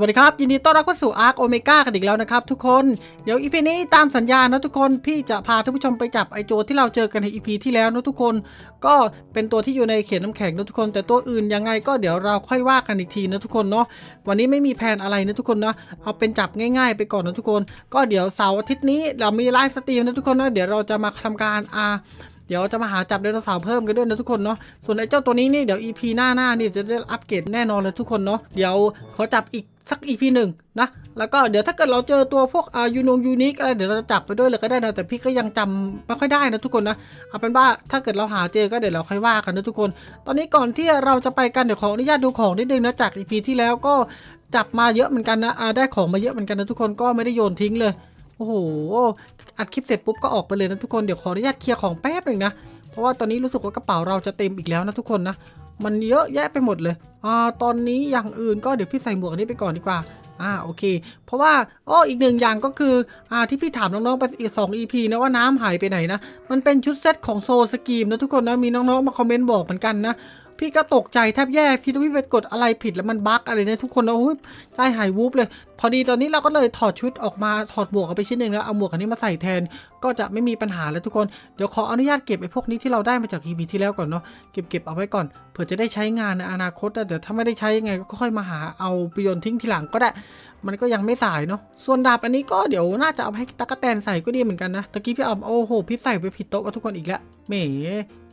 สวัสดีครับ ยินดีต้อนรับเข้าสู่อาร์คโอเมก้ากันอีกแล้วนะครับทุกคน เดี๋ยวอีพีนี้ตามสัญญานะทุกคนพี่จะพาท่านผู้ชมไปจับไอโจที่เราเจอกันในอีพีที่แล้วนะทุกคน ก็เป็นตัวที่อยู่ในเขตน้ำแข็งนะทุกคน แต่ตัวอื่นยังไงก็เดี๋ยวเราค่อยว่ากันอีกทีนะทุกคนเนาะวันนี้ไม่มีแผนอะไรนะทุกคนนะเอาเป็นจับง่าย ๆ ไปก่อนนะทุกคน ก็เดี๋ยวเสาร์อาทิตย์นี้เรามีไลฟ์สตรีมนะทุกคนนะเดี๋ยวเราจะมาทำการอา เดี๋ยวจะมาหาจับไดโนเสาร์เพิ่มกันด้วยนะทุกคนเนาะส่วนไอ้เจ้าตัวนี้นี่เดี๋ยว EP หน้าหน้านี่จะได้อัปเกรดแน่นอนเลยทุกคนเนาะเดี๋ยวขอจับอีกสัก EP หนึ่งนะแล้วก็เดี๋ยวถ้าเกิดเราเจอตัวพวกอ่ายูนงยูนิคอะไรเดี๋ยวเราจะจับไปด้วยเลยก็ได้นะแต่พี่ก็ยังจำไม่ค่อยได้นะทุกคนนะเอาเป็นว่าถ้าเกิดเราหาเจอก็เดี๋ยวเราค่อยว่ากันนะทุกคน ตอนนี้ก่อนที่เราจะไปกันเดี๋ยวขออนุญาตดูของนิดนึงนะจาก EP ที่แล้วก็จับมาเยอะเหมือนกันนะได้ของมาเยอะเหมือนกันนะทุกคนก็ไม่ได้โยนทิ้งเลย โอ้โห อัดคลิปเสร็จปุ๊บก็ออกไปเลยนะทุกคน เดี๋ยวขออนุญาตเคลียร์ของแป๊บหนึ่งนะ เพราะว่าตอนนี้รู้สึกว่ากระเป๋าเราจะเต็มอีกแล้วนะทุกคนนะ มันเยอะแยะไปหมดเลย อ่า ตอนนี้อย่างอื่นก็เดี๋ยวพี่ใส่หมวกอันนี้ไปก่อนดีกว่า อ่า โอเค เพราะว่าอ้ออีกหนึ่งอย่างก็คือ อ่า ที่พี่ถามน้องๆไปอีกสอง EP นะว่าน้ำหายไปไหนนะ มันเป็นชุดเซตของโซสกีมนะทุกคนนะ มีน้องๆมาคอมเมนต์บอกเหมือนกันนะ พี่ก็ตกใจแทบแย่คิดว่าพี่ไปกดอะไรผิดแล้วมันบั๊กอะไรเนี่ยทุกคนนะโอ้ยใจหายวูบเลย พอดีตอนนี้เราก็เลยถอดชุดออกมาถอดหมวกออกไปชิ้นหนึ่งแล้วเอาหมวกอันนี้มาใส่แทน ก็จะไม่มีปัญหาแล้วทุกคนเดี๋ยวขออนุญาตเก็บไอ้พวกนี้ที่เราได้มาจาก EP ที่แล้วก่อนเนาะเก็บเก็บเอาไว้ก่อนเผื่อจะได้ใช้งานในอนาคตนะเดี๋ยวถ้าไม่ได้ใช้ยังไงก็ค่อยมาหาเอาไปโยนทิ้งทีหลังก็ได้ มันก็ยังไม่สายเนาะส่วนดาบอันนี้ก็เดี๋ยวน่าจะเอาให้ตะกแตนใส่ก็ดีเหมือนกันนะตะกี้พี่เอโอ้โหพี่ใส่ไปผิดโต๊ะว่ะทุกคนอีกแล้วแหม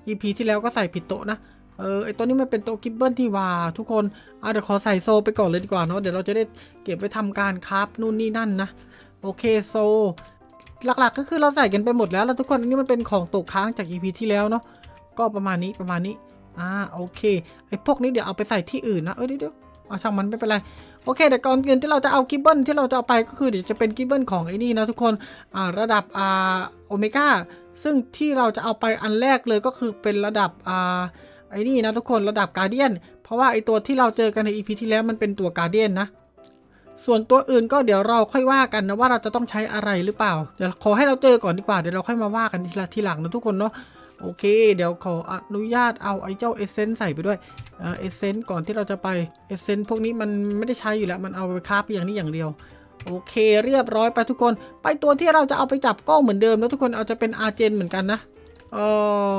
EP ที่แล้วก็ใส่ผิดโต๊ะนะ เออไอตัวนี้มันเป็นโต๊ะกิบเบิลที่ว่าทุกคนอะเดี๋ยวขอใส่โซไปก่อนเลยดีกว่าเนาะเดี๋ยวเราจะได้เก็บไว้ทำการคราฟนู่นนี่นั่นนะโอเคโซ หลักๆก็คือเราใส่กันไปหมดแล้วแล้วทุกคนอันนี้มันเป็นของตกค้างจาก EP ที่แล้วเนาะก็ประมาณนี้ประมาณนี้อ่าโอเคไอพวกนี้เดี๋ยวเอาไปใส่ที่อื่นนะเอ้ยเดี๋ยวเดี๋ยวเอาช่างมันไม่เป็นไรโอเคแต่ก่อนอื่นที่เราจะเอากิบเบิลที่เราจะเอาไปก็คือเดี๋ยวจะเป็นกิบเบิลของไอ้นี่นะทุกคนอ่าระดับอ่าโอเมก้าซึ่งที่เราจะเอาไปอันแรกเลยก็คือเป็นระดับอ่า ไอ้นี่นะทุกคนระดับการเดียน เพราะว่าไอตัวที่เราเจอกันใน EP ที่แล้วมันเป็นตัวการเดียนนะ ส่วนตัวอื่นก็เดี๋ยวเราค่อยว่ากันนะว่าเราจะต้องใช้อะไรหรือเปล่า เดี๋ยวขอให้เราเจอก่อนดีกว่า เดี๋ยวเราค่อยมาว่ากันทีละทีหลังนะทุกคนเนาะโอเค เดี๋ยวขออนุญาตเอาไอ้เจ้าเอเซนใส่ไปด้วยเอเซนก่อนที่เราจะไปเอเซนพวกนี้มันไม่ได้ใช้อยู่แล้ว มันเอาไปคราฟอย่างนี้อย่างเดียว โอเค เรียบร้อยไปทุกคน ไปตัวที่เราจะเอาไปจับก็เหมือนเดิมนะทุกคนเอาจะเป็นอาเจนเหมือนกันนะเออ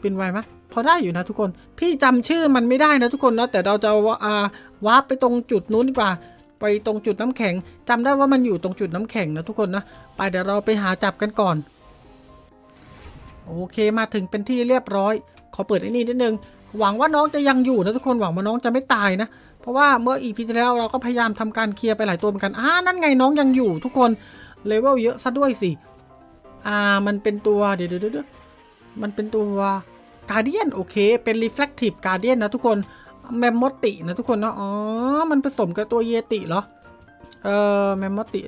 เป็นไวไหมพอได้อยู่นะทุกคน พี่จำชื่อมันไม่ได้นะทุกคนนะ แต่เราจะว่าอ่าวาร์ปไปตรงจุดนู้นดีกว่า ไปตรงจุดน้ำแข็งจำได้ว่ามันอยู่ตรงจุดน้ำแข็งนะทุกคนนะ ไปเดี๋ยวเราไปหาจับกันก่อน โอเคมาถึงเป็นที่เรียบร้อย ขอเปิดไอ้นี่นิดนึง หวังว่าน้องจะยังอยู่นะทุกคน หวังว่าน้องจะไม่ตายนะ เพราะว่าเมื่ออีพีที่แล้วเราก็พยายามทำการเคลียร์ไปหลายตัวเหมือนกันอ่านั่นไงน้องยังอยู่ ทุกคน เลเวลเยอะซะด้วยสิ อ่า มันเป็นตัว เดี๋ยวเดี๋ยว มันเป็นตัวการเดียนโอเค เป็น reflective guardian นะทุกคน แมมมอตินะทุกคนเนาะ อ๋อ มันผสมกับตัวเยติเหรอ เออแมมมอติ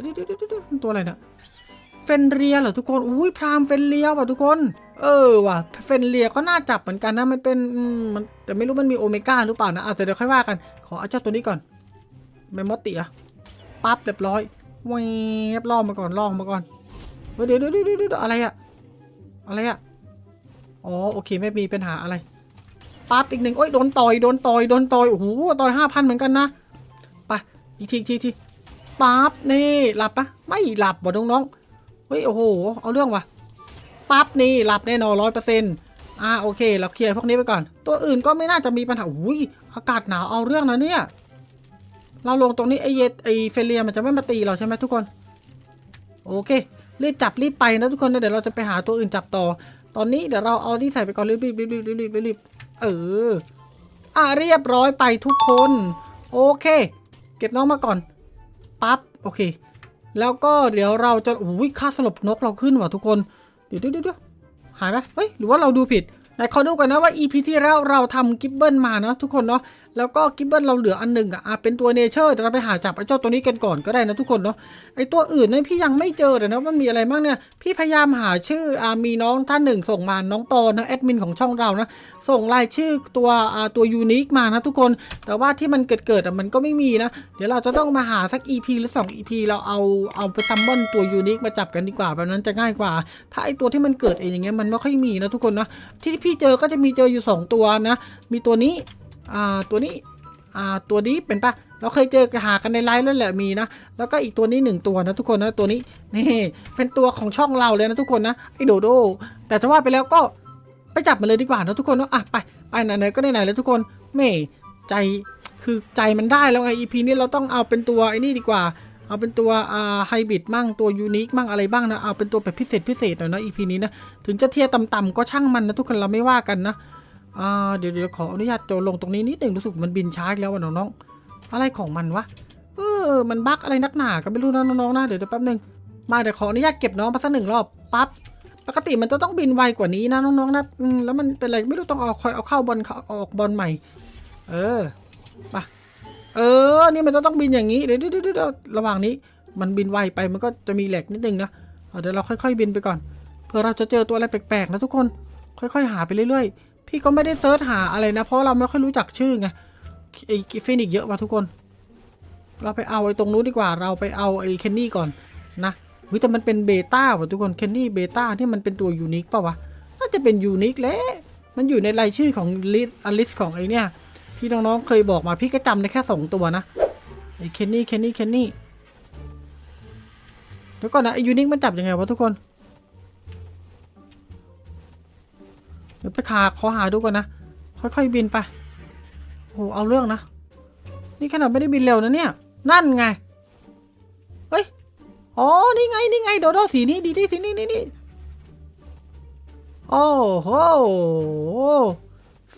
ตัวอะไรเนี่ยเฟนเรียเหรอทุกคน อุ้ยพรามเฟนเรียว่ะทุกคน เออว่ะ เฟนเรียก็น่าจับเหมือนกันนะ มันเป็นมันแต่ไม่รู้มันมีโอเมก้าหรือเปล่านะอะแต่เดี๋ยวค่อยว่ากัน ขอเอาเจ้าตัวนี้ก่อน แมมมอติอะปั๊บเรียบร้อยแวบล่อมาก่อนล่อมาก่อนเฮ้ยเดี๋ยวเดี๋ยวเดี๋ยวเดี๋ยวอะไรอะอะไรอะ อ๋อโอเคไม่มีปัญหาอะไรปั๊บอีกหนึ่งโอ้ยโดนต่อยโดนต่อยโดนต่อยโอ้โหต่อยห้าพันเหมือนกันนะไปอีกทีทีทีปั๊บนี่หลับปะไม่หลับบ่น้องๆเฮ้ยโอ้โหเอาเรื่องว่ะปั๊บนี่หลับแน่นอนร้อยเปอร์เซ็นต์อ่าโอเค เราเคลียร์พวกนี้ไปก่อน ตัวอื่นก็ไม่น่าจะมีปัญหาอุ้ยอากาศหนาวเอาเรื่องนะเนี่ย เราลงตรงนี้ไอเยดไอเฟเลียมันจะไม่มาตีเราใช่ไหมทุกคน โอเครีบจับรีบไปนะทุกคนนะเดี๋ยวเราจะไปหาตัวอื่นจับต่อ ตอนนี้เดี๋ยวเราเอาที่ใส่ไปก่อนรีบรีบรีบรีบรีบรีบรีบเออ อะเรียบร้อยไปทุกคน โอเค เก็บน้องมาก่อน ปั๊บ โอเค แล้วก็เดี๋ยวเราจะอุ้ยค่าสลบนกเราขึ้นว่ะทุกคน เดี๋ยวเดี๋ยวเดี๋ยวหายไหมเฮ้ย หรือว่าเราดูผิดไหนขอดูกันนะว่า EP ที่แล้วเราทำกิบเบิลมาเนาะทุกคนเนาะ แล้วก็กิบเบิลเราเหลืออันหนึ่งอะเป็นตัวเนเชอร์เดี๋ยวเราไปหาจับไอ้เจ้าตัวนี้กันก่อนก็ได้นะทุกคนเนาะไอ้ตัวอื่นเนี่ยพี่ยังไม่เจอเลยนะมันมีอะไรบ้างเนี่ยพี่พยายามหาชื่ออ่ามีน้องท่านหนึ่งส่งมาน้องปอนะแอดมินของช่องเรานะส่งรายชื่อตัวอ่าตัวยูนิคมานะทุกคน แต่ว่าที่มันเกิดเกิดอะมันก็ไม่มีนะ เดี๋ยวเราจะต้องมาหาสัก EP หรือ 2 EP เราเอาเอาไปซัมมอนตัวยูนิคมาจับกันดีกว่าแบบนั้นจะง่ายกว่า ถ้าไอตัวที่มันเกิดเองอย่างเงี้ยมันไม่ค่อยมีนะทุกคนนะที่พี่เจอก็จะมีเจออยู่ 2 ตัวนะ มีตัวนี้ อ่าตัวนี้อ่าตัวนี้เป็นปะเราเคยเจอหากันในไลฟ์แล้วแหละมีนะ แล้วก็อีกตัวนี้หนึ่งตัวนะทุกคนนะตัวนี้นี่เป็นตัวของช่องเราเลยนะทุกคนนะไอโดโด แต่จะว่าไปแล้วก็ไปจับมันเลยดีกว่านะทุกคนเนาะอะไปไปไหนๆก็ไหนๆแล้วทุกคนแม่ใจคือใจมันได้แล้วไง EP นี้เราต้องเอาเป็นตัวไอ้นี่ดีกว่า เอาเป็นตัวอ่าไฮบริดมั่งตัวยูนิคมั่งอะไรบ้างนะเอาเป็นตัวแบบพิเศษพิเศษหน่อยนะ EP นี้นะถึงจะเทียร์ต่ำๆก็ช่างมันนะทุกคนเราไม่ว่ากันนะ อ่าเดี๋ยวเดี๋ยวขออนุญาตโจลงตรงนี้นิดหนึ่งรู้สึกมันบินช้าอีกแล้ววะน้องๆอะไรของมันวะเออมันบั๊กอะไรนักหนาก็ไม่รู้นะน้องๆนะเดี๋ยวแป๊บหนึ่งมาเดี๋ยวขออนุญาตเก็บน้องมาสักหนึ่งรอบปั๊บปกติมันจะต้องบินไวกว่านี้นะน้องๆนะอืมแล้วมันเป็นอะไรไม่รู้ต้องเอาคอยเอาเข้าบอลเข้าออกบอลใหม่ เออไปเออ นี่มันจะต้องบินอย่างนี้เดี๋ยวเดี๋ยวเดระหว่างนี้มันบินไวไปมันก็จะมีแหลกนิดนึงนะเอาเดี๋ยวเราค่อย ๆ บินไปก่อน เพื่อเราจะเจอตัวอะไรแปลกๆนะทุกคน ค่อย ๆ หาไปเรื่อยๆ พี่ก็ไม่ได้เซิร์ชหาอะไรนะ เพราะเราไม่ค่อยรู้จักชื่อไงไอ้ฟินิกเยอะว่ะทุกคน เราไปเอาไอ้ตรงนู้นดีกว่า เราไปเอาไอ้เคนนี่ก่อนนะเฮ้ยแต่มันเป็นเบต้าว่ะทุกคนเคนนี่เบต้าที่มันเป็นตัวยูนิคป่าวะน่าจะเป็นยูนิคแหละมันอยู่ในรายชื่อของลิสอลิสของไอ้เนี่ยที่น้องๆเคยบอกมาพี่ก็จำได้แค่สองตัวนะไอ้เคนนี่เคนนี่เคนนี่เดี๋ยวก่อนนะไอ้ยูนิคมันจับยังไงวะทุกคน เดี๋ยวไปขาขอหาดูก่อนนะ ค่อยๆบินไปโหเอาเรื่องนะ นี่ขนาดไม่ได้บินเร็วนะเนี่ย นั่นไง เฮ้ย อ๋อ นี่ไง นี่ไง โดโดสีนี้ ดีดีสีนี้นี่นี่โอ้โห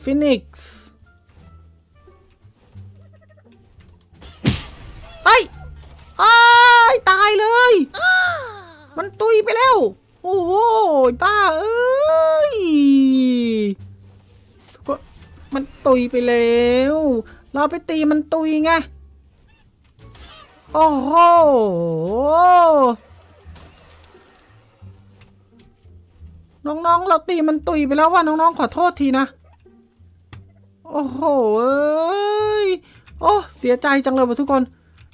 ฟินิกซ์เฮ้ยอ้ายตายเลย มันตุยไปแล้ว โอ้โหบ้าเอ้ยทุกคนมันตุยไปแล้ว เราไปตีมันตุยไง โอ้โหน้องๆ เราตีมันตุยไปแล้วว่าน้องๆ ขอโทษทีนะ โอ้โหเอ้ย โอ้ เสียใจจังเลยว่ะทุกคน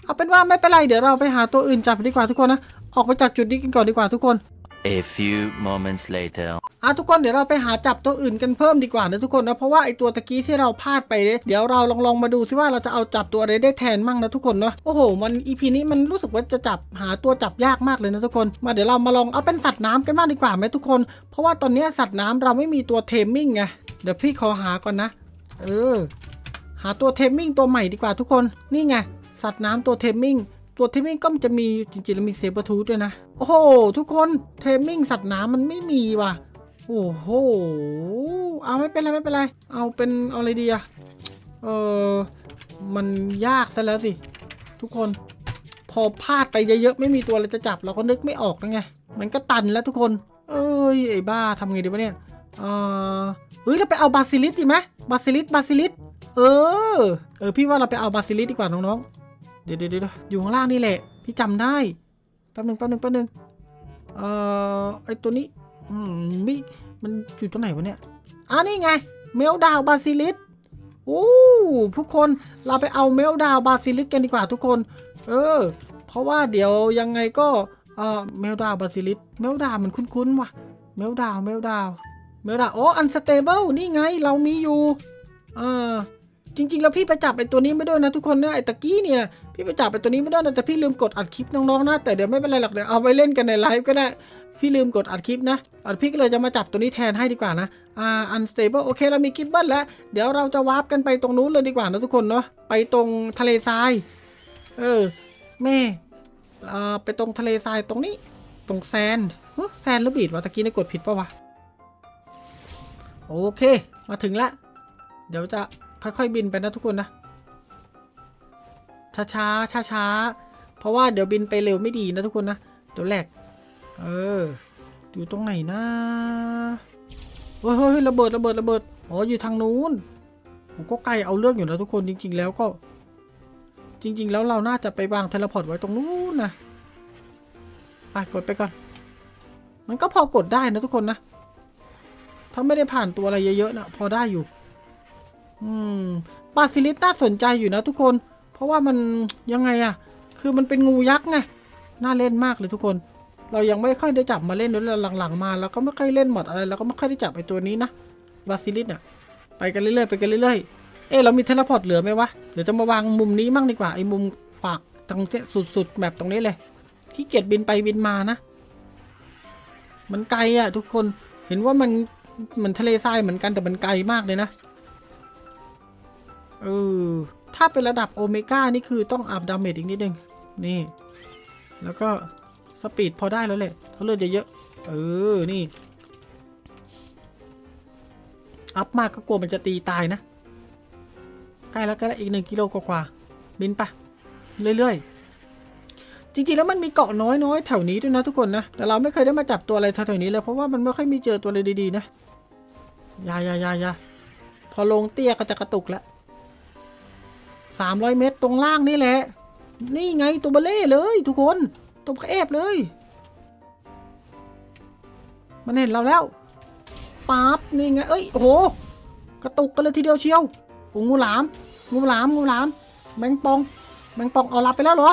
เอาเป็นว่าไม่เป็นไร เดี๋ยวเราไปหาตัวอื่นจับดีกว่าทุกคนนะ ออกไปจากจุดนี้กันก่อนดีกว่าทุกคน A few moments later. อะทุกคนเดี๋ยวเราไปหาจับตัวอื่นกันเพิ่มดีกว่านะทุกคนนะเพราะว่าไอตัวตะกี้ที่เราพลาดไปเนี่ยเดี๋ยวเราลองลองมาดูซิว่าเราจะเอาจับตัวอะไรได้แทนมั่งนะทุกคนเนาะโอ้โห มันอีพีนี้มันรู้สึกว่าจะจับหาตัวจับยากมากเลยนะทุกคนมาเดี๋ยวเรามาลองเอาเป็นสัตว์น้ำกันบ้างดีกว่าไหมทุกคน เพราะว่าตอนนี้สัตว์น้ำเราไม่มีตัวเทมมิ่งไงเดี๋ยวพี่ขอหาก่อนนะ เออ หาตัวเทมมิ่งตัวใหม่ดีกว่าทุกคนนี่ไงสัตว์น้ำตัวเทมมิ่ง ตัวเทมมิ่งก็จะมีจริงๆแล้วมีเซเบอร์ทูธด้วยนะ โอ้โห ทุกคนเทมมิ่งสัตว์น้ำมันไม่มีว่ะ โอ้โห เอาไม่เป็นไรไม่เป็นไร เอาเป็นเอาอะไรดีอะเออมันยากซะแล้วสิ ทุกคน พอพลาดไปเยอะๆไม่มีตัวอะไรจะจับเราก็นึกไม่ออกนะไง มันก็ตันแล้วทุกคน เอ้ยไอ้บ้าทำไงดีวะเนี่ยเออเฮ้ยเราไปเอาบาซิลิสดีไหมบาซิลิสบาซิลิสเออ เออ พี่ว่าเราไปเอาบาซิลิสดีกว่าน้องๆ ดี๋ยวเดี๋ยวอยู่ข้างล่างนี่แหละ พี่จำได้แป๊บหนึ่งแป๊บหนึ่งแป๊บหนึ่งเอ่อไอตัวนี้อืมไม่มันอยู่ตรงไหนวะเนี่ยอ่านี่ไง เมลดาวบาซิลิสโอ้ทุกคนเราไปเอาเมลดาวบาซิลิสกันดีกว่าทุกคน เออ เพราะว่าเดี๋ยวยังไงก็เอ่อเมลดาวบาซิลิสเมลดาวมันคุ้นๆว่ะเมลดาวเมลดาวเมลดาวโอ้อันสเตเบิลนี่ไงเรามีอยู่เออจริง ๆ แล้วพี่ไปจับไอตัวนี้ไม่ด้วยนะทุกคนเนี่ยไอตะกี้เนี่ย พี่ไปจับไปตัวนี้ไม่ได้นะแต่พี่ลืมกดอัดคลิปน้องๆนะแต่เดี๋ยวไม่เป็นไรหรอกเดี๋ยวเอาไว้เล่นกันในไลฟ์ก็ได้ พี่ลืมกดอัดคลิปนะอัดพี่ก็เลยจะมาจับตัวนี้แทนให้ดีกว่านะอ่า unstable โอเคเรามีคลิปเบิลแล้ว เดี๋ยวเราจะวาร์ปกันไปตรงนู้นเลยดีกว่านะทุกคนเนาะไปตรงทะเลทรายเออแม่เอ่อไปตรงทะเลทรายตรงนี้ตรงแซนเฮ้แซนหรือบีดวะตะกี้นี่กดผิดปะวะโอเค มาถึงละเดี๋ยวจะค่อยๆบินไปนะทุกคนนะ ช้าช้าช้าช้าๆเพราะว่าเดี๋ยวบินไปเร็วไม่ดีนะทุกคนนะ เดี๋ยวแหลก เออ อยู่ตรงไหนนะเฮ้ยเฮ้ยระเบิดระเบิดระเบิด อ๋ออยู่ทางนู้นผมก็ไกลเอาเรื่องอยู่นะทุกคนจริง ๆ แล้วก็ จริง ๆ แล้วเราน่าจะไปวางเทเลพอร์ตไว้ตรงนู้นนะไปกดไปก่อน มันก็พอกดได้นะทุกคนนะ ถ้าไม่ได้ผ่านตัวอะไรเยอะๆนะพอได้อยู่ อืมบาซิลิสน่าสนใจอยู่นะทุกคน ราะว่ามันยังไงอะคือมันเป็นงูยักษ์ไงน่าเล่นมากเลยทุกคน เรายังไม่ค่อยได้จับมาเล่นด้วยหลังๆ มาแล้วก็ไม่ค่อยเล่นหมดอะไรเราก็ไม่ค่อยได้จับไอตัวนี้นะบาซิลิสเนี่ยไปกันเรื่อยๆไปกันเรื่อยๆเอะเรามีเทเลพอร์ตเหลือไหมวะเดี๋ยวจะมาวางมุมนี้มั่งดีกว่าไอ้มุมฝากตรงเนี้ยสุดๆแบบตรงนี้เลยขี้เกียจบินไปบินมานะ มันไกลอะทุกคนเห็นว่ามันเหมือนทะเลทรายเหมือนกันแต่มันไกลมากเลยนะเออ ถ้าเป็นระดับโอเมก้านี่คือต้องอัพดาเมจอีกนิดนึง นี่ แล้วก็สปีดพอได้แล้วแหละเขาเลือดเยอะๆเออ นี่ อัพมากก็กลัวมันจะตีตายนะ ใกล้แล้วใกล้แล้วอีกหนึ่งกิโลกว่าๆบินไปเรื่อยๆ จริงๆแล้วมันมีเกาะน้อยๆ แถวนี้ด้วยนะทุกคนนะ แต่เราไม่เคยได้มาจับตัวอะไรแถวๆนี้เลยเพราะว่ามันไม่ค่อยมีเจอตัวอะไรดีๆนะยายายายาพอลงเตี้ยก็จะกระตุกแล้ว สามร้อยเมตรตรงล่างนี่แหละ นี่ไงตัวเบลเล่เลยทุกคน ตัวพระเอฟเลย มันเห็นเราแล้วปั๊บนี่ไง เอ้ยโห กระตุกกันเลยทีเดียวเชียวโอ้งูหลาม งูหลาม งูหลาม แมงปอง แมงปองเอาหลับไปแล้วเหรอ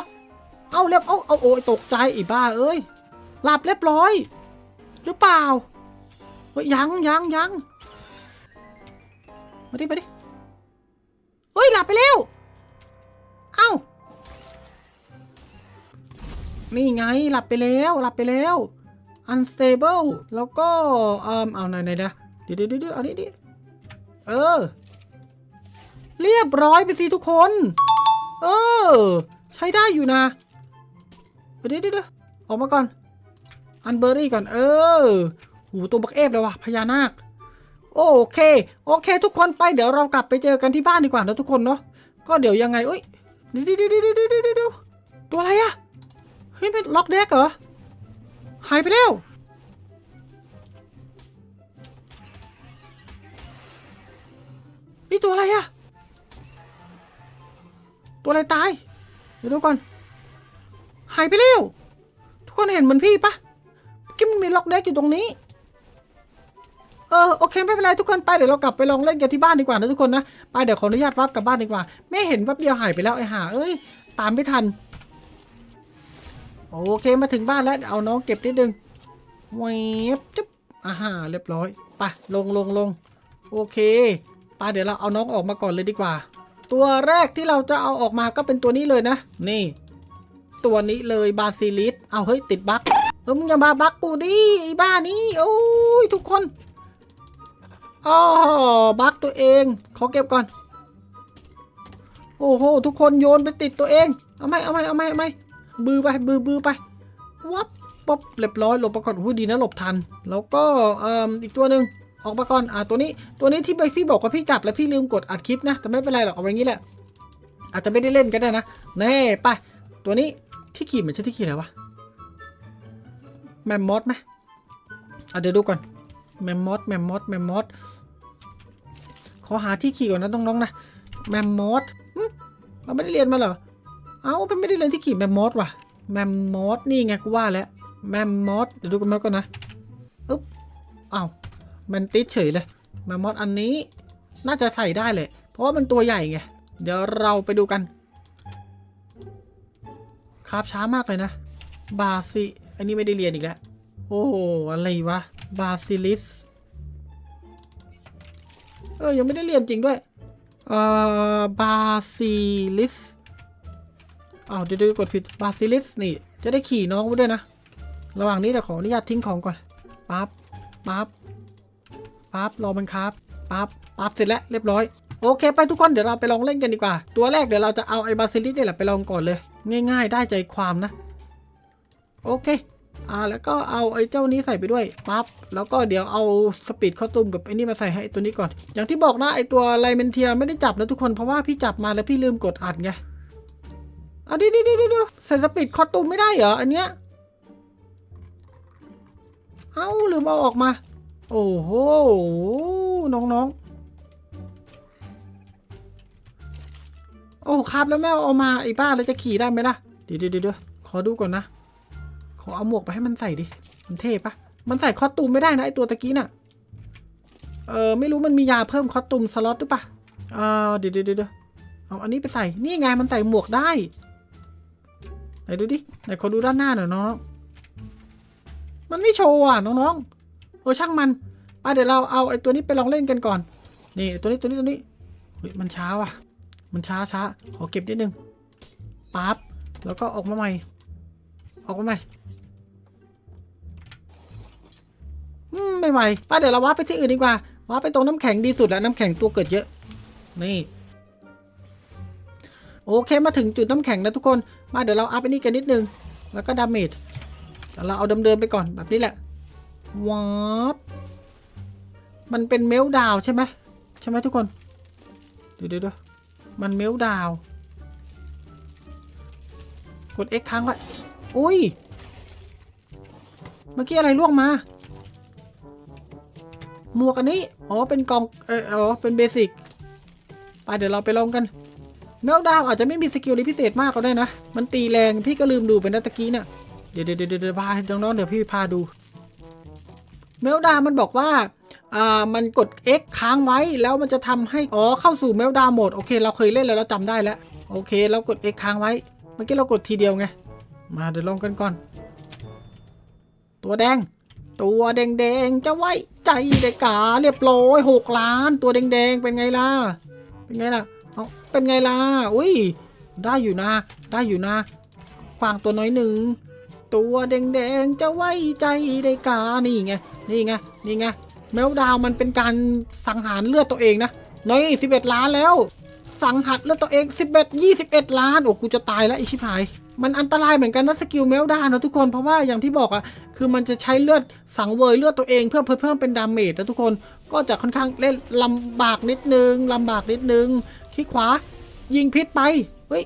เอาเรียบเอาเอาโอ้ยตกใจอ้บ้าเอ้ย หลับเรียบร้อย หรือเปล่าเฮ้ยยังยังยังมาดิมาดิเฮ้ยหลับไปแล้ว เอ้า นี่ไงหลับไปแล้วหลับไปแล้ว unstable แล้วก็เอ่อเอาไหนไหนนะเดี๋ยวเดี๋ยวเดี๋ยวเอานี้ดิเออ เรียบร้อยไปสิทุกคน เออ ใช้ได้อยู่นะ เดี๋ยวเดี๋ยวเดี๋ยวออกมาก่อน อันเบอรี่ก่อน เออหูตัวบักเอฟเลยวะพญานาค โอเค โอเค ทุกคนไปเดี๋ยวเรากลับไปเจอกันที่บ้านดีกว่านะทุกคนเนาะก็เดี๋ยวยังไงเอ้ย เดี๋ยวเดี๋ยวเดี๋ยวเดี๋ยวตัวอะไรอะเฮ้ยเป็นล็อกเด็กเหรอ หายไปแล้ว นี่ตัวอะไรอะตัวอะไรตาย เดี๋ยวดูก่อน หายไปแล้ว ทุกคนเห็นเหมือนพี่ปะเมื่อกี้มันมีล็อกเด็กอยู่ตรงนี้ ออโอเคไม่เป็นไรทุกคนไปเดี๋ยวเรากลับไปลองเล่นกันที่บ้านดีกว่านะทุกคนนะไปเดี๋ยวขออนุญาตวับกลับบ้านดีกว่าแม่เห็นแป๊บเดียวหายไปแล้วไอ้ห่าเอ้ยตามไม่ทัน โอเคมาถึงบ้านแล้วเอาน้องเก็บนิดนึงเวบจุ๊บอ่าฮะเรียบร้อยไปลงลงลงโอเคไปเดี๋ยวเราเอาน้องออกมาก่อนเลยดีกว่า ตัวแรกที่เราจะเอาออกมาก็เป็นตัวนี้เลยนะ นี่ ตัวนี้เลยบาซิลิสเอาเฮ้ยติดบั๊กเออมึงอย่ามาบั๊กกูดิไอ้บ้านี้โอ้ยทุกคน อ๋อบักตัวเองขอเก็บก่อน โอ้โห ทุกคนโยนไปติดตัวเอง เอาไหมเอาไหมเอาไหมเอาไหมบือไปบือบือไป วับป๊บเรียบร้อยหลบไปก่อนอุ้ยดีนะหลบทัน แล้วก็อีกตัวหนึ่งออกมาก่อนอ่าตัวนี้ ตัวนี้ที่พี่บอกว่าพี่จับแล้วพี่ลืมกดอัดคลิปนะ แต่ไม่เป็นไรหรอกเอาไว้งี้แหละ อาจจะไม่ได้เล่นก็ได้นะแน่ไปตัวนี้ที่ขี่เหมือนใช่ที่ขี่อะไรวะแมมมอสไหมอะเดี๋ยวดูก่อนแมมมอสแมมมอสแมมมอส ขอหาที่ขี่ก่อนนะน้องๆนะแมมมอสเราไม่ได้เรียนมาเหรอ เอ้าเป็นไม่ได้เรียนที่ขี่แมมมอสว่ะแมมมอสนี่ไงกูว่าแล้วแมมมอสเดี๋ยวดูกันมาก่อนนะอึ๊บอ้าวมันติดเฉยเลยแมมมอสอันนี้น่าจะใส่ได้เลย เพราะว่ามันตัวใหญ่ไง เดี๋ยวเราไปดูกันคาบช้ามากเลยนะ บาซิ อันนี้ไม่ได้เรียนอีกแล้ว โอ้ อะไรวะ บาซิลิส เออยังไม่ได้เรียนจริงด้วย เอ่อบาซิลิสอ้าวเดี๋ยวเดี๋ยวกดผิดบาซิลิสนี่ จะได้ขี่น้องไปด้วยนะ ระหว่างนี้เดี๋ยวขออนุญาตทิ้งของก่อนปั๊บปั๊บปั๊บรอมันครับปั๊บปั๊บเสร็จแล้วเรียบร้อยโอเค ไปทุกคนเดี๋ยวเราไปลองเล่นกันดีกว่า ตัวแรกเดี๋ยวเราจะเอาไอ้บาซิลิสนี่แหละไปลองก่อนเลย ง่าย ๆ ได้ใจความนะ โอเค อ่าแล้วก็เอาไอ้เจ้านี้ใส่ไปด้วยปั๊บแล้วก็เดี๋ยวเอาสปีดข้าตุ้มกับไอ้นี่มาใส่ให้ตัวนี้ก่อน อย่างที่บอกนะไอ้ตัวไลเมนเทียไม่ได้จับนะทุกคนเพราะว่าพี่จับมาแล้วพี่ลืมกดอัดไงอะดิดิดิดิใส่สปีดข้าวตุ้มไม่ได้เหรออันเนี้ยเอ้าลืมเอาออกมา โอ้โหน้องๆโอ้ครับแล้วแม่เอามาไอ้บ้าแล้วจะขี่ได้ไหมล่ะเดี๋ยวเดี๋ยวเดี๋ยวขอดูก่อนนะ อเอาหมวกไปให้มันใส่ดิ มันเท่ปะมันใส่คอสตูมไม่ได้นะไอตัวตะกี้น่ะ เออไม่รู้มันมียาเพิ่มคอสตูมสล็อตหรือปะอ่าเดี๋ยวเดี๋ยวเดี๋ยวเอาอันนี้ไปใส่ นี่ไงมันใส่หมวกได้ ไหนดูดิ ไหนขอดูด้านหน้าหน่อยน้องมันไม่โชว์อะน้องๆ เออช่างมันไปเดี๋ยวเราเอาไอตัวนี้ไปลองเล่นกันก่อน นี่ตัวนี้ตัวนี้ตัวนี้เฮ้ยมันช้าว่ะ มันช้าช้าขอเก็บนิดนึงปั๊บ แล้วก็ออกมาใหม่ ออกมาใหม่ ไม่ไหวป้าเดี๋ยวเราว่าไปที่อื่นดีกว่าว่าไปตรงน้ำแข็งดีสุดแล้วน้ำแข็งตัวเกิดเยอะ นี่ โอเคมาถึงจุดน้ำแข็งแล้วทุกคน มาเดี๋ยวเราอัพไปนี่กันนิดนึง แล้วก็ดาเมจแต่เราเอาเดิมๆไปก่อนแบบนี้แหละว้าบมันเป็นเมลดาวใช่ไหมใช่ไหมทุกคนเดี๋ยวเดี๋ยวเดี๋ยวมันเมลดาวกด X ค้างไว้อุ้ย เมื่อกี้อะไรล่วงมา หมวกอันนี้ อ๋อ เป็นกล่อง เอออ๋อ เป็นเบสิก ไปเดี๋ยวเราไปลองกัน เมลดาวอาจจะไม่มีสกิลอะไรพิเศษมากก็ได้นะ มันตีแรง พี่ก็ลืมดูไปนะตะกี้เนี่ย เดี๋ยวเดี๋ยวเดี๋ยวพาน้องๆเดี๋ยวพี่พาดู เมลดาวมันบอกว่า อ่า มันกด X ค้างไว้แล้วมันจะทำให้ อ๋อ เข้าสู่เมลดาวโหมด โอเค เราเคยเล่นแล้วเราจำได้แล้ว โอเค เรากด X ค้างไว้ เมื่อกี้เรากดทีเดียวไง มาเดี๋ยวลองกันก่อน ตัวแดง ตัวแดงๆจะไว้ ใจได้กาเรียบร้อยหกล้าน ตัวแดงๆเป็นไงล่ะ เป็นไงล่ะเอาเป็นไงล่ะ อุ้ย ได้อยู่นะ ได้อยู่นะควางตัวน้อยหนึ่ง ตัวแดงๆจะไว้ใจได้กา นี่ไง นี่ไง นี่ไง แมวดาวมันเป็นการสังหารเลือดตัวเองนะ น้อยสิบเอ็ดล้านแล้ว สังหารเลือดตัวเองสิบเอ็ดยี่สิบเอ็ดล้าน โอ้กูจะตายแล้วไอชิบหาย มันอันตรายเหมือนกันนะสกิลเมลดาวนะทุกคนเพราะว่าอย่างที่บอกอะคือมันจะใช้เลือดสังเวยเลือดตัวเองเพื่อเพิ่มเป็นดาเมจนะทุกคนก็จะค่อนข้างเล่นลำบากนิดนึงลำบากนิดนึงคลิกขวา ยิงพิษไปเฮ้ย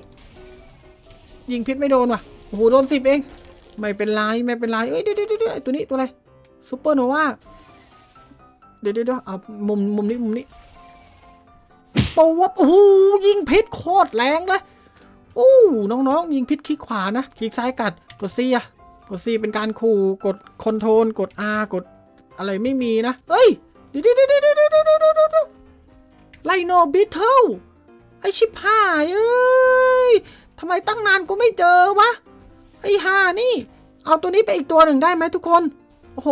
ยิงพิษไม่โดนว่ะโอ้โหโดนสิบเอง ไม่เป็นไรไม่เป็นไรเอ้ยเดี๋ยวเดี๋ยวเดี๋ยวตัวนี้ตัวอะไรซูเปอร์โนวาเดี๋ยวเดี๋ยวเดี๋ยวเอามุมมุมนี้มุมนี้ปูวบโอ้โหยิงพิษโคตรแรงเลย โอ้น้องๆ ยิงพิษคลิกขวานะคลิกซ้ายกัดกดซีอะกดซีเป็นการขู่กดคอนโทรลกด R กดอะไรไม่มีนะ เฮ้ยเดี๋ยวเดี๋ยวเดี๋ยวเดี๋ยวดี๋ดี๋ไลโนบิทเทิลไอชิบหายเอ้ยทำไมตั้งนานก็ไม่เจอวะ ไอฮ่านี่ เอาตัวนี้ไปอีกตัวหนึ่งได้ไหมทุกคน โอ้โห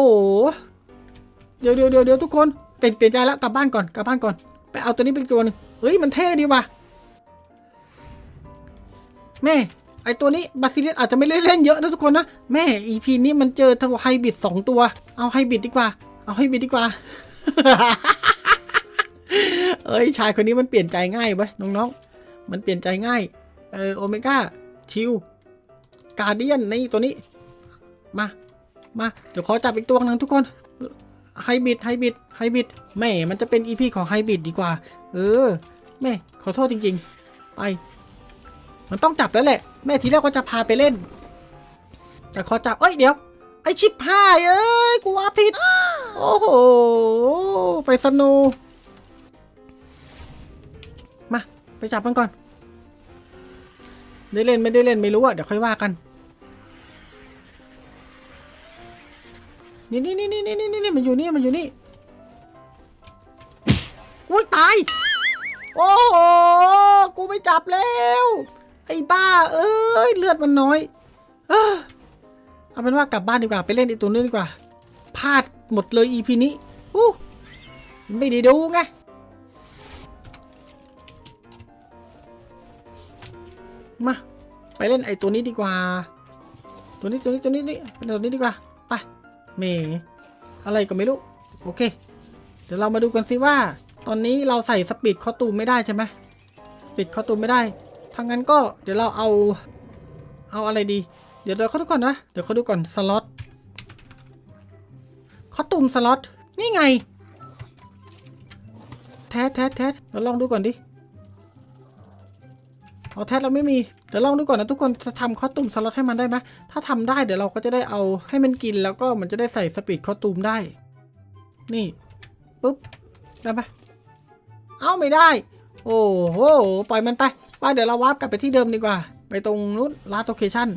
เดี๋ยวเดี๋ยวเดี๋ยวทุกคนเปลี่ยนเปลี่ยนใจแล้วกลับบ้านก่อนกลับบ้านก่อน ไปเอาตัวนี้ไปอีกตัวนึงเฮ้ยมันเท่ดีว่ะ แม่ไอตัวนี้บาซิเลิสอาจจะไม่ได้เล่นเยอะนะทุกคนนะ แม่ EP นี้มันเจอทไฮบิดสองตัว เอาไฮบิดดีกว่า เอาไฮบิดดีกว่า เอ้ยชายคนนี้มันเปลี่ยนใจง่ายเว้ยน้องๆ มันเปลี่ยนใจง่าย เออโอเมก้าชิวกาเดียนในตัวนี้ มา มา เดี๋ยวขอจับอีกตัวหนึงทุกคนไฮบิดไฮบิดไฮบิดแม่ มันจะเป็นอีพีของไฮบิดดีกว่า เออ แม่ ขอโทษจริง ๆ ไป มันต้องจับแล้วแหละ แม่ทีแรกก็จะพาไปเล่น แต่ขอจับ เอ้ยเดี๋ยว ไอชิปห้ายเอ้ย กูว่าผิด โอ้โห ไปสนว์มา ไปจับมันก่อน ได้เล่นไม่ได้เล่นไม่รู้อะ เดี๋ยวค่อยว่ากัน นี่นี่นี่นี่นี่นี่นี่มันอยู่นี่ มันอยู่นี่ อุ้ยตาย โอ้โห กูไม่จับแล้ว ไอ้บ้า เอ้ยเลือดมันน้อย เออเอาเป็นว่ากลับบ้านดีกว่าไปเล่นไอตัวนึงดีกว่าพลาดหมดเลย EP นี้อู้ไม่ได้ดูไงมาไปเล่นไอ้ตัวนี้ดีกว่า ตัวนี้ตัวนี้ตัวนี้นี่เป็นตัวนี้ดีกว่าไปเมอะไรก็ไม่รู้โอเค เดี๋ยวเรามาดูกันสิว่า ตอนนี้เราใส่สปีดคอตูมไม่ได้ใช่ไหมสปีดคอตูมไม่ได้ ทางนั้นก็เดี๋ยวเราเอา เอาอะไรดี เดี๋ยวเราเขาดูก่อนนะ เดี๋ยวเขาดูก่อนสล็อตคอตูมสล็อต นี่ไง แท้แท้แท้เราลองดูก่อนดิเอาแท้เราไม่มี เดี๋ยวลองดูก่อนนะทุกคนจะทำคอสตูมสล็อตให้มันได้ไหมถ้าทำได้เดี๋ยวเราก็จะได้เอาให้มันกินแล้วก็มันจะได้ใส่สปีดคอสตูมได้ นี่ปุ๊บได้ไหมเอาไม่ได้ โอ้โหปล่อยมันไป ไปเดี๋ยวเราวาร์ปกลับไปที่เดิมดีกว่า ไปตรงนู้นลาสโลเคชั่น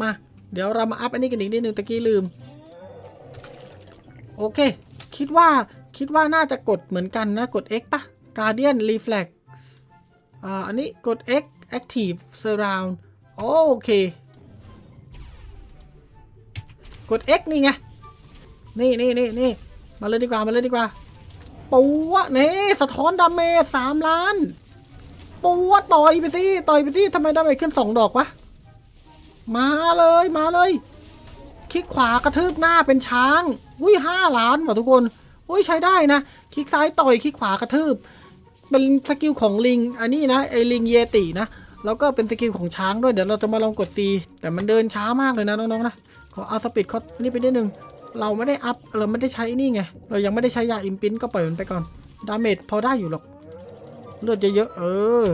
มา เดี๋ยวเรามาอัพอันนี้กันอีกนิดนึงตะกี้ลืม โอเค คิดว่าคิดว่าน่าจะกดเหมือนกันนะ กด X ปะ Guardian Reflex อ่าอันนี้กด X Active Surround โอเค กด X นี่ไง นี่นี่นี่นี่มาเลยดีกว่า มาเลยดีกว่า ปัวเน่สะท้อนดาเมจสามล้านปัวต่อยไปสิต่อยไปสิทำไมดาเมจขึ้นสองดอกวะมาเลยมาเลยคลิกขวากระทืบหน้าเป็นช้างอุ้ยห้าล้านว่ะทุกคนอุ้ยใช้ได้นะคลิกซ้ายต่อยคลิกขวากระทืบ เป็นสกิลของลิง อันนี้นะไอลิงเยตินะแล้วก็เป็นสกิลของช้างด้วยเดี๋ยวเราจะมาลองกดซีแต่มันเดินช้ามากเลยนะน้องๆนะขอเอาสปีดเขานี่ไปนิดนึง เราไม่ได้อัพเราไม่ได้ใช้นี่ไง เรายังไม่ได้ใช้ยาอิมพินก็ปล่อยมันไปก่อน ดาเมจพอได้อยู่หรอก เลือดเยอะๆเออ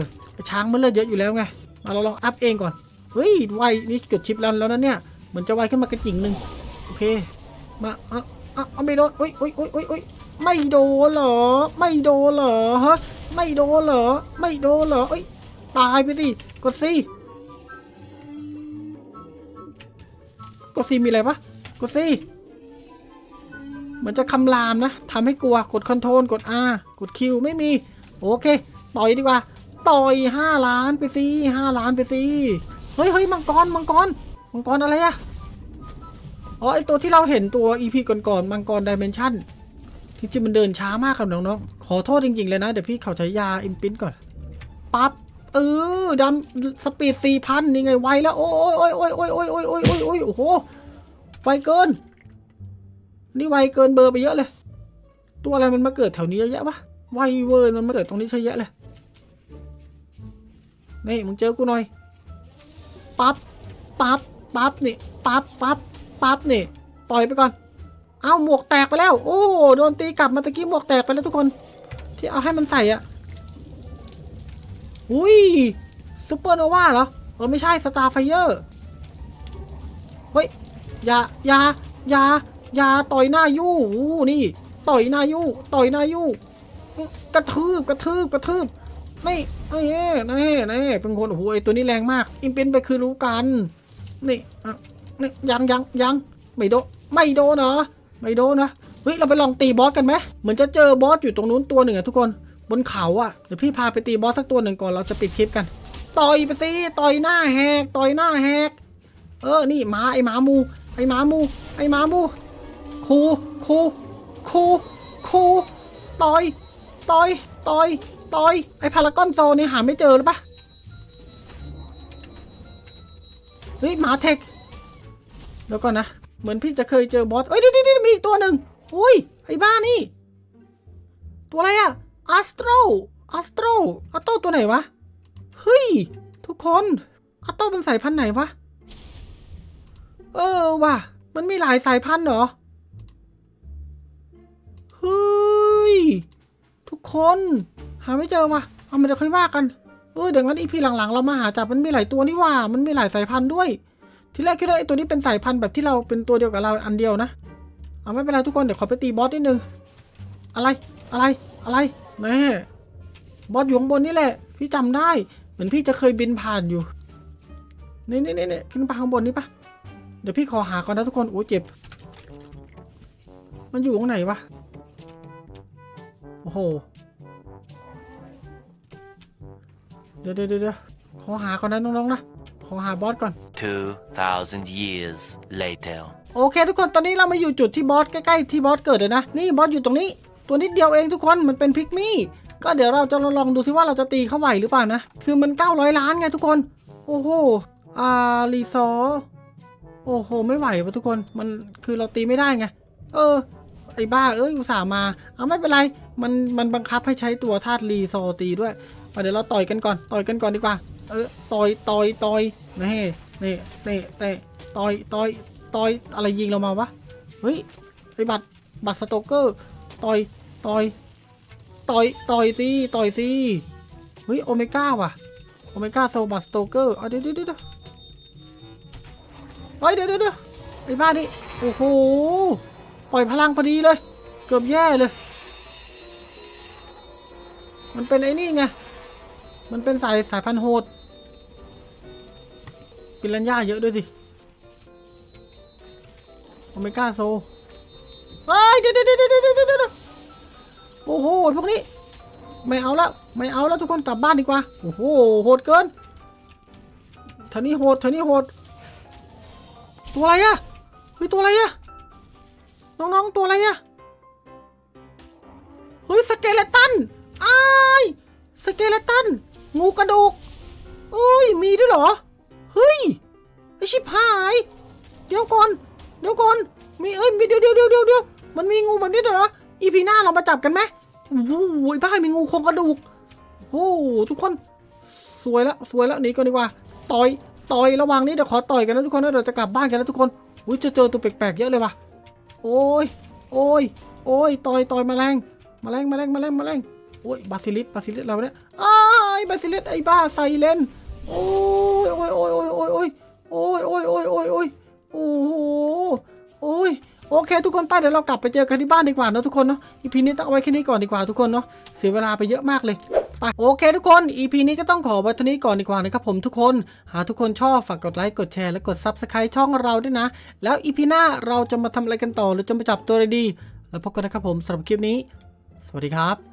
ช้างมันเลือดเยอะอยู่แล้วไง มาเราลองอัพเองก่อน เฮ้ย ไว นี่กดชิปลันแล้วนะเนี่ย เหมือนจะไวขึ้นมากระจิ๋งหนึ่งโอเค มาอะอะเอาไม่โดนอุ้ยอุ้ยอุ้ยอุ้ยอุ้ยไม่โดนเหรอ ไม่โดนเหรอฮะ ไม่โดนเหรอ ไม่โดนเหรอเอ้ย ตายไปสิกดซีกดซีมีอะไรปะกดซี เหมือนจะคำรามนะทำให้กลัวกดคอนโทรลกด R กด Q ไม่มี โอเค ต่อยดีกว่า ต่อยห้าล้านไปสิห้าล้านไปสิเฮ้ยเฮ้ยมังกรมังกรมังกรอะไรอะอ๋อไอตัวที่เราเห็นตัว EP ก่อนๆมังกรดิเมนชั่นที่จริงมันเดินช้ามากครับน้องๆขอโทษจริงๆเลยนะ เดี๋ยวพี่เขาใช้ยาอิมพินก่อนปั๊บเออดำสปีดสี่พันนี่ไงไวแล้ว โอ้ยโอ้ยโอ้ยโอ้ยโอ้ยโอ้ยโอ้ยโอ้ยโอ้ยโอ้โหไวเกิน นี่ไวเกินเบอร์ไปเยอะเลย ตัวอะไรมันมาเกิดแถวนี้เยอะแยะวะไวเวิร์มันมาเกิดตรงนี้เยอะแยะเลยนี่มึงเจอกูหน่อยปั๊บปั๊บปั๊บนี่ปั๊บปั๊บปั๊บนี่ต่อยไปก่อน เอาหมวกแตกไปแล้ว โอ้โดนตีกลับมาตะกี้หมวกแตกไปแล้วทุกคน ที่เอาให้มันใส่อะอุ้ยซูเปอร์โนวาเหรอเออไม่ใช่สตาร์ไฟเออร์เฮ้ยอย่าอย่าอย่า ยาต่อยหน้ายู่อู้นี่ ต่อยหน้ายู่ต่อยหน้ายู่กระทืบกระทืบกระทืบนี่เอ้ยนี่นี่เป็นคนโอ้โหไอตัวนี้แรงมาก อิมเป็นไปคือรู้กันนี่นี่ยังยังยังไม่โดนไม่โดนเหรอไม่โดนนะเฮ้ยเราไปลองตีบอสกันไหมเหมือนจะเจอบอสอยู่ตรงนู้นตัวหนึ่งอะทุกคนบนเขาอะเดี๋ยวพี่พาไปตีบอสสักตัวหนึ่งก่อนเราจะปิดคลิปกัน ต่อยไปสิต่อยหน้าแหกต่อยหน้าแหก เออนี่หมาไอหมามูไอหมามูไอหมามู คูคูคูคูต่อยต่อยต่อยต่อยไอพารากอนโซนี่หาไม่เจอหรือปะเฮ้ยหมาเทคแล้วก่อนนะ เหมือนพี่จะเคยเจอบอสเอ้ยนี่นี่มีอีกตัวหนึ่งอุ้ยไอ้บ้านี่ ตัวอะไรอะอัสโตรอัสโตรอัตโตตัวไหนวะ เฮ้ย ทุกคนอัตโตเป็นสายพันธุ์ไหนวะ เออว่ะ มันมีหลายสายพันธุ์เหรอ ฮ้ย ทุกคนหาไม่เจอว่ะเอามาเดี๋ยวค่อยว่ากันเออเดี๋ยวงั้นอีพีหลังๆ เรามาหาจับมันมีหลายตัวนี่ว่า มันมีหลายสายพันธุ์ด้วย ทีแรกคิดว่าไอ้ตัวนี้เป็นสายพันธุ์แบบที่เราเป็นตัวเดียวกับเราอันเดียวนะเอาไม่เป็นไรทุกคนเดี๋ยวขอไปตีบอสนิดนึงอะไรอะไรอะไรแม่บอสอยู่ข้างบนนี่แหละ พี่จำได้ เหมือนพี่จะเคยบินผ่านอยู่นี่นี่นี่นี่ขึ้นไปข้างบนนี่ปะเดี๋ยวพี่ขอหาก่อนนะทุกคนโอ้เจ็บ มันอยู่ตรงไหนวะ โอ้โห เดี๋ยวเดี๋ยวเดี๋ยวขอหาก่อนนะน้องๆนะ ขอหาบอสก่อน 2,000 years later. โอเค ทุกคนตอนนี้เรามาอยู่จุดที่บอสใกล้ๆที่บอสเกิดเลยนะ นี่บอสอยู่ตรงนี้ ตัวนิดเดียวเองทุกคนมันเป็นพิกมี่ ก็เดี๋ยวเราจะลองดูที่ว่าเราจะตีเข้าไหวหรือเปล่านะ คือมัน 900 ล้านไงทุกคน โอ้โหอ่ารีซอร์โอ้โห ไม่ไหวปะทุกคน มันคือเราตีไม่ได้ไง เออ ไอ้บ้า เอ้ยอุตส่าห์มา เอาไม่เป็นไร มันมันบังคับให้ใช้ตัวธาตุรีโซตีด้วยเดี๋ยวเราต่อยกันก่อนต่อยกันก่อนดีกว่า เออต่อยต่อยต่อยนี่นี่เตะเตะต่อยต่อยต่อยอะไรยิงเรามาวะเฮ้ยไอ้บัตรบัตรสโตเกอร์ต่อยต่อยต่อยต่อยสิต่อยสิเฮ้ยโอเมก้าว่ะโอเมก้าโซบัตสโตเกอร์เดี๋ยวเดี๋ยวเดี๋ยวเฮ้ยเดี๋ยวเดี๋ยวเดี๋ยวไอ้บ้านี่โอ้โหปล่อยพลังพอดีเลย เกือบแย่เลย มันเป็นไอ้นี่ไง มันเป็นสายสายพันธุ์โหดปิรันย่าเยอะด้วยสิ โอเมก้าโซเฮ้ยเดี๋ยวเดี๋ยวเดี๋ยวเดี๋ยวเดี๋ยวเดี๋ยวโอ้โห พวกนี้ ไม่เอาแล้ว ไม่เอาแล้วทุกคนกลับบ้านดีกว่า โอ้โห โหดเกินเท่านี้โหดเท่านี้โหด ตัวอะไรอะเฮ้ย ตัวอะไรอะน้องๆ ตัวอะไรอะเฮ้ยฮ้ยสเกเลตัน อ้ายสเกเลตัน งูกระดูกเอ้ย มีด้วยเหรอ เฮ้ย ไอชิบหาย เดี๋ยวก่อน เดี๋ยวก่อน มีเอ้ย มีเดี๋ยวเดี๋ยวเดี๋ยวเดี๋ยวมันมีงูแบบนี้ด้วยเหรอ อีพีหน้าเรามาจับกันไหมโอ้โหบ้ามีงูโครงกระดูก โอ้ทุกคน สวยแล้วสวยแล้วหนีก่อนดีกว่า ต่อย ต่อย ระหว่างนี้เดี๋ยวขอต่อยกันนะทุกคนแล้วเดี๋ยวจะกลับบ้านกันนะทุกคนอุ้ยจะเจอตัวแปลกๆเยอะเลยว่ะ โอ้ย โอ้ย โอ้ย ต่อย ต่อยแมลงแมลงแมลงแมลงแมลง โอ้ยบาซิลิสบาซิลิสเราเนี่ยอ้ายบาซิลิสไอ้บ้าไซเลนโอ้ยโอ้ยโอ้ยโอ้ยโอ้ยโอ้ยโอ้ยโอ้ยโอ้ยโอ้ยโอ้ยโอ้โหโอ้ยโอเค ทุกคนไปเดี๋ยวเรากลับไปเจอกันที่บ้านดีกว่าเนอะทุกคนเนาะอีพีนี้ต้องเอาไว้แค่นี้ก่อนดีกว่าทุกคนเนาะเสียเวลาไปเยอะมากเลยไปโอเค ทุกคน EP นี้ก็ต้องขอไว้เท่านี้ก่อนดีกว่านะครับผมทุกคน หากทุกคนชอบฝากกดไลค์กดแชร์และกด Subscribe ช่องเราด้วยนะ แล้ว EP หน้าเราจะมาทำอะไรกันต่อหรือจะมาจับตัวอะไรดี แล้วพบกันนะครับผมสำหรับคลิปนี้ สวัสดีครับ